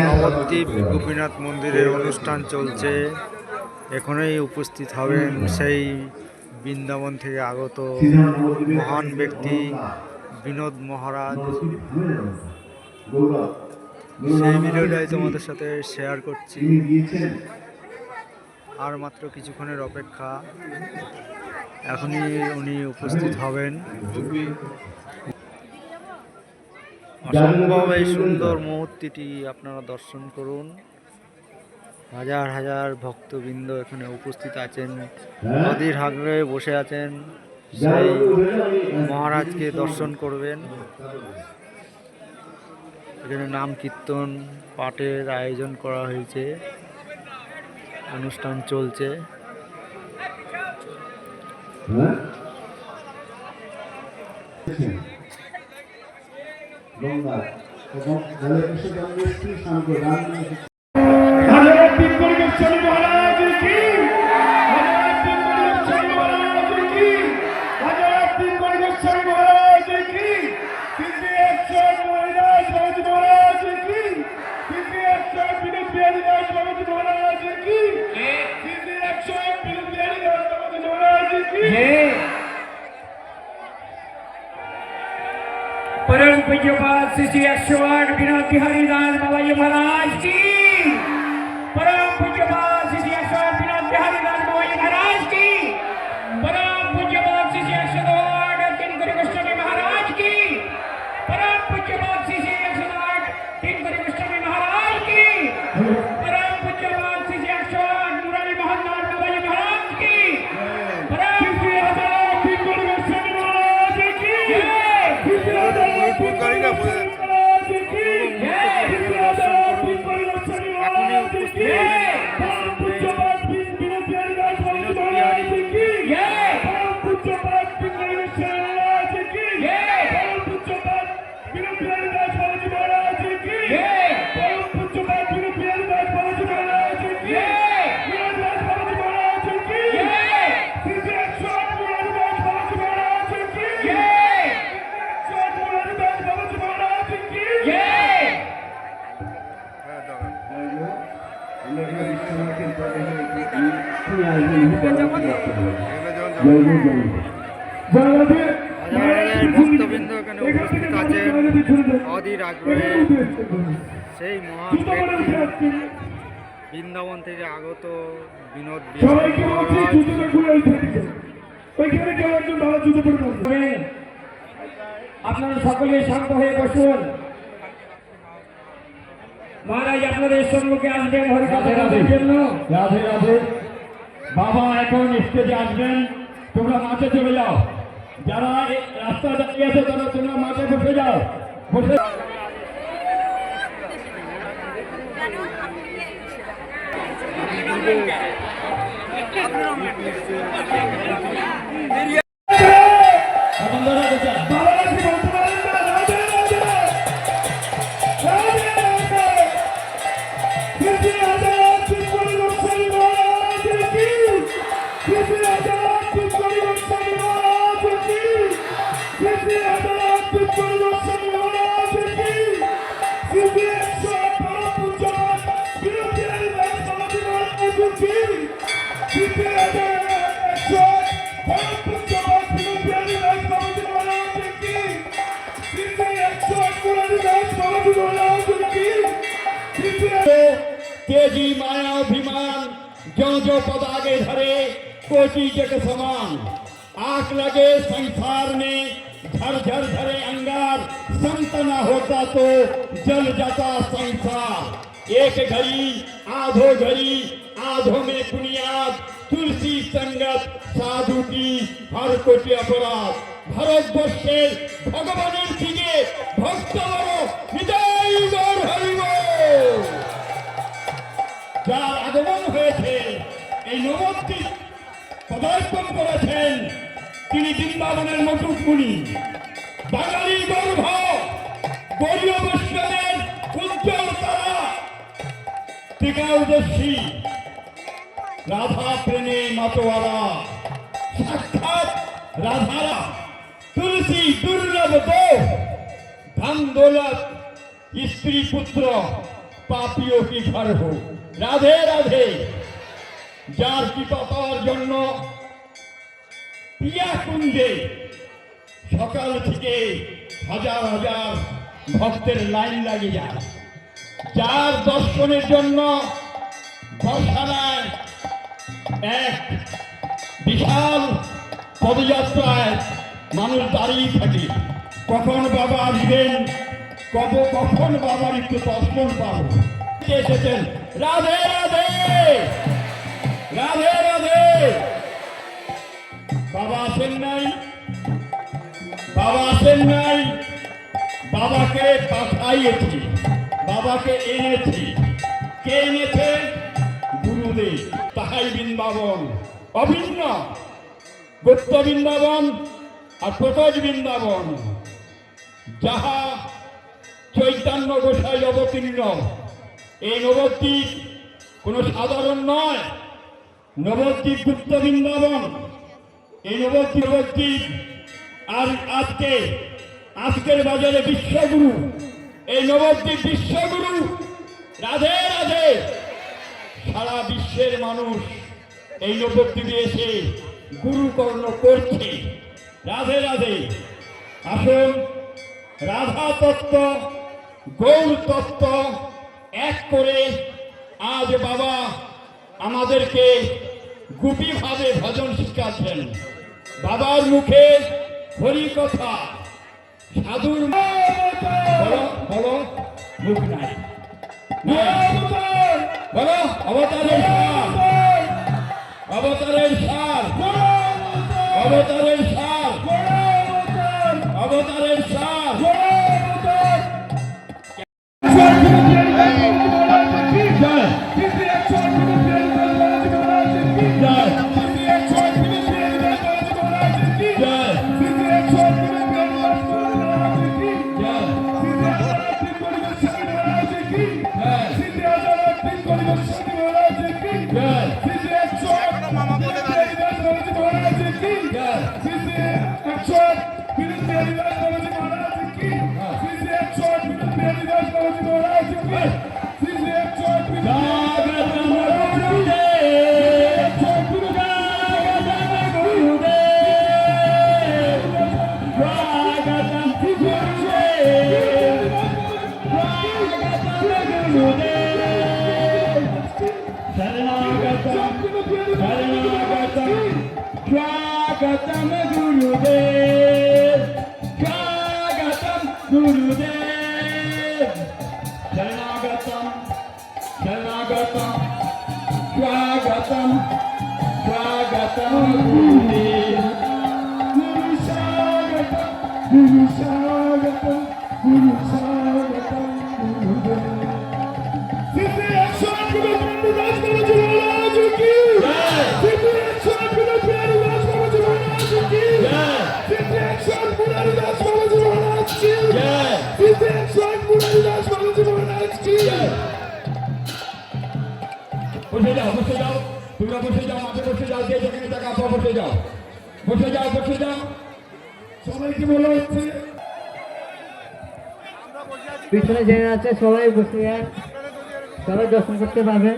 নবদ্বীপ গোপীনাথ মন্দিরের অনুষ্ঠান চলছে। এখনই উপস্থিত হবেন সেই বৃন্দাবন থেকে আগত মহান ব্যক্তি বিনোদ মহারাজ। সেই ভিডিওটাই তোমাদের সাথে শেয়ার করছি। আর মাত্র কিছুক্ষণের অপেক্ষা। এখনই উনি উপস্থিত হবেন। অসম্ভব এই সুন্দর মুহূর্তটি আপনারা দর্শন করুন। হাজার হাজার ভক্তবৃন্দ এখানে উপস্থিত আছেন নদীর হাগড়ে বসে আছেন সেই মহারাজকে দর্শন করবেন। এখানে নাম কীর্তন পাঠের আয়োজন করা হয়েছে অনুষ্ঠান চলছে। গঙ্গা এবং জলে এসে গঙ্গে স্ত্রী স্নান परम पूज्यपाद श्री श्री बिना विनोद बिहारी दास बाबा जी महाराज की परम पूज्यपाद श्री श्री बिना विनोद बिहारी दास बाबा जी महाराज की। উপস্থিত আগ্রহে সেই মহান বৃন্দাবন থেকে আগত বিনোদ আপনারা সকলে শান্ত হয়ে বসুন। মহারাজ আপনাদের সম্মুখে আসবেন হরিকথা গানের জন্য। রাধে রাধে। বাবা, এখন স্টেজে আসবেন। তোমরা মাঠে চলে যাও। যারা এই রাস্তা দাঁড়িয়ে আছে, তারা তোমরা মাঠে বসে যাও। বসে এখন तेजी माया अभिमान जो जो पद आगे धरे कोटि जग समान आग लगे संसार में झर झर झरे अंगार संत न होता तो जल जाता संसार एक घड़ी आधो घड़ी आधो में बुनियाद तुलसी संगत साधु की हर कोटि अपराध ভারতবর্ষের ভগবানের দিকে ভক্ত বড় হৃদয় নবদ্বীপ পদার্পণ করেছেন তিনি বৃন্দাবনের মটুকুনি বাঙালি গর্ভ, গৌরীয় উজ্জ্বল তারা। টিকাউদর্শী রাধা প্রেমে মাতোয়ারা। সাক্ষাৎ রাধারা, তুলসী দুর্লভ দো ধন দৌলত স্ত্রী পুত্র পাপিও কি ঘর হোক? রাধে রাধে। যার কৃপা পাওয়ার জন্য পিয়া কুঞ্জে সকাল থেকে হাজার হাজার ভক্তের লাইন লাগে যায়। যার দর্শনের জন্য বর্ষানায় এক বিশাল পদযাত্রায় মানুষ দাঁড়িয়ে থাকে। কখন বাবা আসবেন? কব কখন বাবার একটু দর্শন পাবো? এসেছেন। রাধে রাধে! রাধে রাধে। বাবা আসেন নাই। বাবা আসেন নাই। বাবাকে পাঠাইয়েছি। বাবাকে এনেছি। কে এনেছে? গুরুদেব। তাহাই বৃন্দাবন। অভিন্ন। গুপ্ত বৃন্দাবন আর প্রতজ বৃন্দাবন। যাহা চৈতন্য গোসাই অবতীর্ণ। এই নবদ্বীপ কোনো সাধারণ নয়। নবদ্বীপ গুপ্ত বৃন্দাবন। এই নবদ্বীপ নবদ্বীপ আর আজকে, আজকের বাজারে বিশ্বগুরু। এই নবদ্বীপ বিশ্বগুরু, রাধে রাধে। সারা বিশ্বের মানুষ এই নবদ্বীপে এসে গুরুকর্ণ করছে। রাধে রাধে। আসুন, রাধা তত্ত্ব, গৌর তত্ত্ব এক করে আজ বাবা আমাদেরকে গুপিভাবে ভজন শিখাচ্ছেন। বাবার মুখে হরি কথা, সাধুর বলো বলো, মুখ নাই। বলো, অবতারের সার। অবতারের সার। অবতারের সার। অবতারের সার। Erçok, Birinci Eylül Erdoğan'ı শরণাগতম স্বাগতম যাও বসে যাও বসে যাও। সবাইকে বলা হচ্ছে? পিছনে জেনে আছে সবাই বসে যান। সবাই দর্শন করতে পারবে।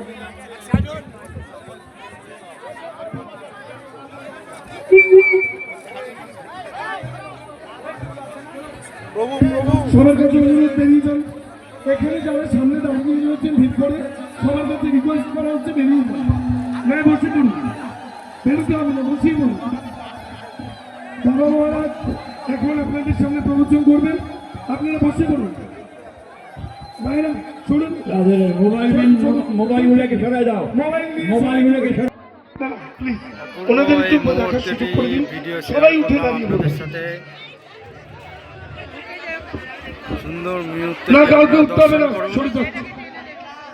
সবার কাছে অনুরোধ বেরিয়ে যান এখানে যারা সামনে দাঁড়িয়ে রয়েছেন ভিড় করে সবার কাছে রিকোয়েস্ট করা হচ্ছে বেরিয়ে যান। না বসে পড়ুন। বেরোতে হবে না বসিয়ে পড়ুন বাবা মহারাজ এখন আপনাদের সামনে প্রবচন করবেন। আপনারা বসে পড়ুন ভাইরা শুনুন। মোবাইল মোবাইলগুলোকে সরাই দাও। মোবাইলগুলোকে সরাই প্লিজ ওনাদের একটু দেখার সুযোগ করে দিন। সবাই উঠে দাঁড়িয়ে সাথে সুন্দর মুহূর্তে না কাউকে উঠতে হবে না। সরে যান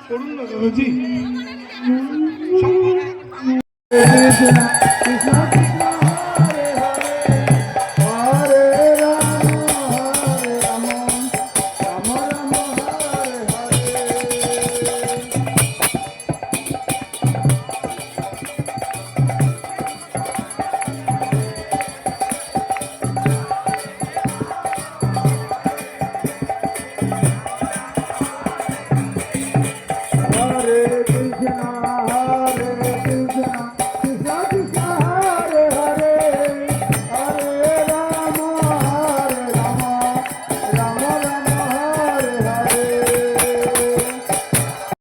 করুন না দাদাজি Krishna, Krishna.